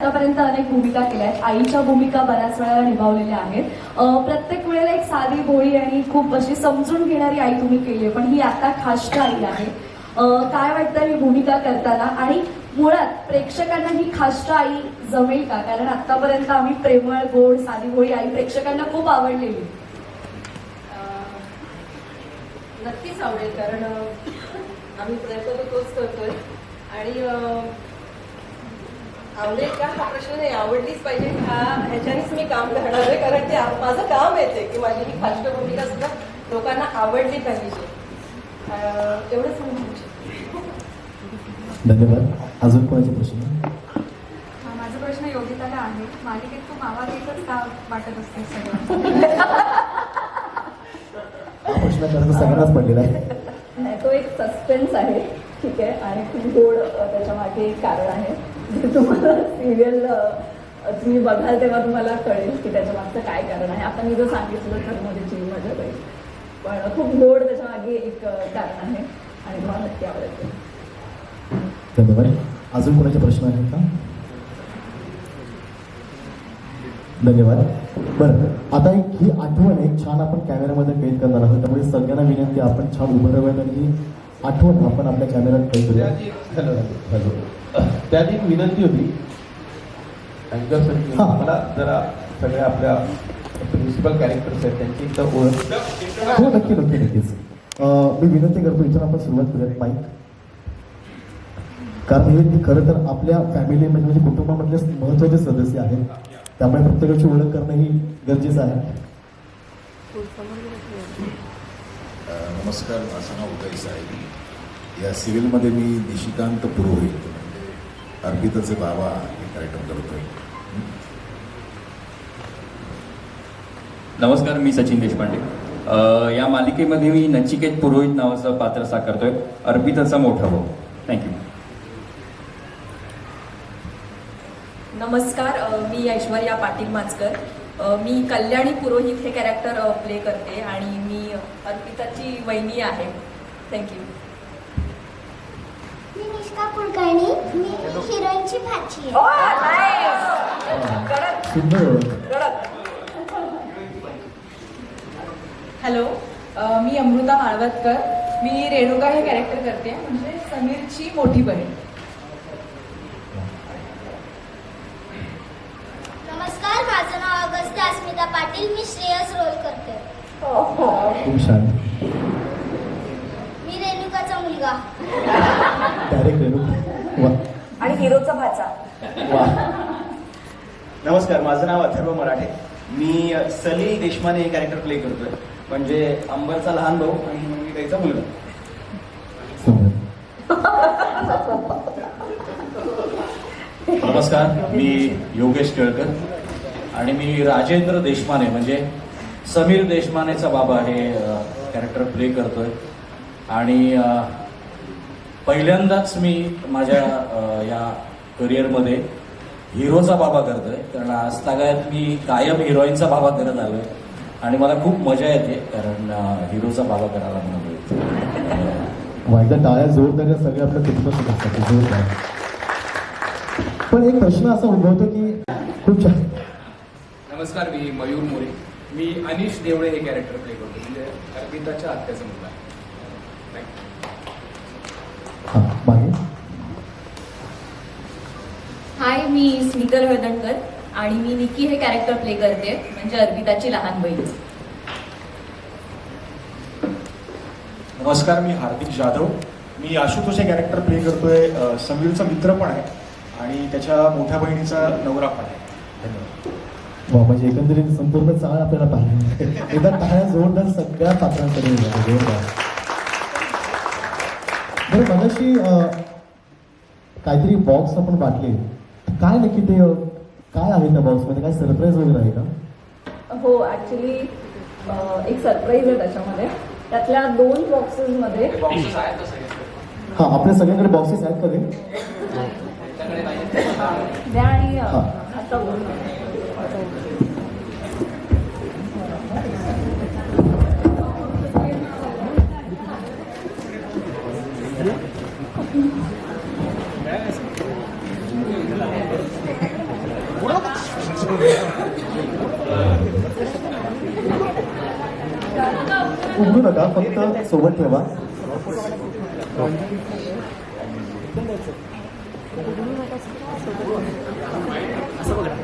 आतापर्यंत अनेक भूमिका केल्या आहेत. आईच्या भूमिका बऱ्याच वेळा निभावलेल्या आहेत. प्रत्येक वेळेला एक साधी भोळी आणि खूप अशी समजून घेणारी आई तुम्ही केली आहे पण ही आता खासच्या आई आहे. काय वाटतं ही भूमिका करताना? आणि मुळात प्रेक्षकांना ही खासच्या आई जमेल का? कारण आतापर्यंत आम्ही प्रेमळ गोड साधी भोळी आई प्रेक्षकांना खूप आवडलेली. नक्कीच आवडेल कारण आम्ही प्रयत्न तोच करतोय. आणि आवडेल का हा प्रश्न नाही आवडलीच पाहिजे. हा ह्याच्यानेच मी काम करणार आहे. कारण ते माझं काम आहे ते की माझी ही फास्ट भूमिका सुद्धा लोकांना आवडली पाहिजे. अं, एवढंच मी धन्यवाद. अजून कोणाचे प्रश्न? हा, माझा प्रश्न योगिताला आहे. मालिकेत तू मावा एकच का वाटत असते सगळं. हा प्रश्न खरं सगळ्यांनाच पडलेला आहे. नाही, तो एक सस्पेन्स आहे. ठीक आहे. आणि खूप गोड त्याच्यामागे एक कारण आहे. तुम्हाला सिरियल तुम्ही बघाल तेव्हा तुम्हाला कळेल की त्याच्या मागचं काय कारण आहे. आता मी जर सांगितलं तर मध्ये जीव मजा जाईल पण खूप गोड त्याच्यामागे एक कारण आहे आणि मला नक्की आवडते धन्यवाद. अजून कोणाचे प्रश्न आहेत का? धन्यवाद. बरं आता एक ही आठवण एक छान आपण कॅमेऱ्यामध्ये कैद करणार आहोत. त्यामुळे सगळ्यांना विनंती आपण छान उभं राहूयात आणि आठवण आपण आपल्या कॅमेऱ्यात करूया. हॅलो हॅलो त्याआधी एक विनंती होती. अँकर सर हा. मला जरा सगळ्या आपल्या प्रिन्सिपल कॅरेक्टर्स आहेत त्यांची एकदा ओळख. हो नक्की नक्की नक्कीच. मी विनंती करतो इथून आपण सुरुवात करूयात माईक कारण हे खरं तर आपल्या फॅमिलीमध्ये म्हणजे कुटुंबामधले महत्त्वाचे सदस्य आहेत. त्यामुळे प्रत्येकाची ओळख करणं ही गरजेचं आहे. अ, नमस्कार माझं नाव उदय साहेब या सिरियलमध्ये मी निशिकांत पुरोहित म्हणजे अर्पिताचे बाबा हे कॅरेक्टर करतोय. नमस्कार मी सचिन देशपांडे. अ, या मालिकेमध्ये मी नचिकेत पुरोहित नावाचं पात्र साकारतोय. अर्पिताचा मोठा भाऊ. थँक्यू नमस्कार मी ऐश्वर्या पाटील माचकर मी कल्याणी पुरोहित हे कॅरेक्टर प्ले करते आणि मी अर्पिताची वहिनी आहे. थँक्यू मी निष्का कुलकर्णी. मी हिरोईनची भाची हॅलो अ, मी अमृता माळवतकर. मी रेणुका हे कॅरेक्टर करते. म्हणजे समीरची मोठी बहीण नमस्कार माझं नाव अगस्त्या पाटील मी श्रेयस रोल करते. खूप छान. मी रेणुकाचा मुलगा. डायरेक्ट रेणू वा. आणि हिरोचा भाचा. वा. नमस्कार माझं नाव अथर्व मराठे. मी अ, सलील देशमाने हे कॅरेक्टर प्ले करतोय. म्हणजे अंबरचा लहान भाऊ आणि मंगीताईचा मुलगा. सुंदर नमस्कार मी योगेश केळकर. आणि मी राजेंद्र देशमाने म्हणजे समीर देशमानेचा बाबा हे कॅरेक्टर प्ले करतोय. आणि पहिल्यांदाच मी माझ्या या करिअरमध्ये हिरोचा बाबा करतोय. कारण आज तागायत मी कायम हिरोईनचा बाबा करत आलोय. आणि मला खूप मजा येते कारण हिरोचा बाबा करायला मला मिळतो एकदा टाळ्या जोरदार सगळे आपल्या जोरदार पण एक प्रश्न असा उद्भवतो की खूप छान. नमस्कार मी मयूर मोरे. मी अनिश देवळे हे कॅरेक्टर प्ले करतो. म्हणजे अर्पिताच्या आत्याचा मुलगा. हा मागे हाय मी स्मितर वेदणकर आणि मी निकी हे कॅरेक्टर प्ले करते म्हणजे अर्पिताची लहान बहीण. नमस्कार मी हार्दिक जाधव. मी आशुतोष हे कॅरेक्टर प्ले करतोय. समीरचा मित्र पण आहे आणि त्याच्या मोठ्या बहिणीचा नवरा पण आहे. धन्यवाद. वा म्हणजे एकंदरीत संपूर्ण चाळ आपल्याला पाहिजे एकदा टाळ्या जोरदार सगळ्या पात्रांकडे जोरदार बरं मगाशी काहीतरी बॉक्स आपण वाटले. काय नक्की ते काय आहे त्या बॉक्समध्ये काय सरप्राईज वगैरे आहे का? हो ॲक्च्युली एक सरप्राईज आहे त्याच्यामध्ये. त्यातल्या दोन बॉक्सेसमध्ये बॉक्सेस तसं हा आपल्या सगळ्यांकडे बॉक्सेस आहेत का ते? त्यांच्याकडे नाही द्या आणि उघडू नका फक्त सोबत ठेवा. असं बघा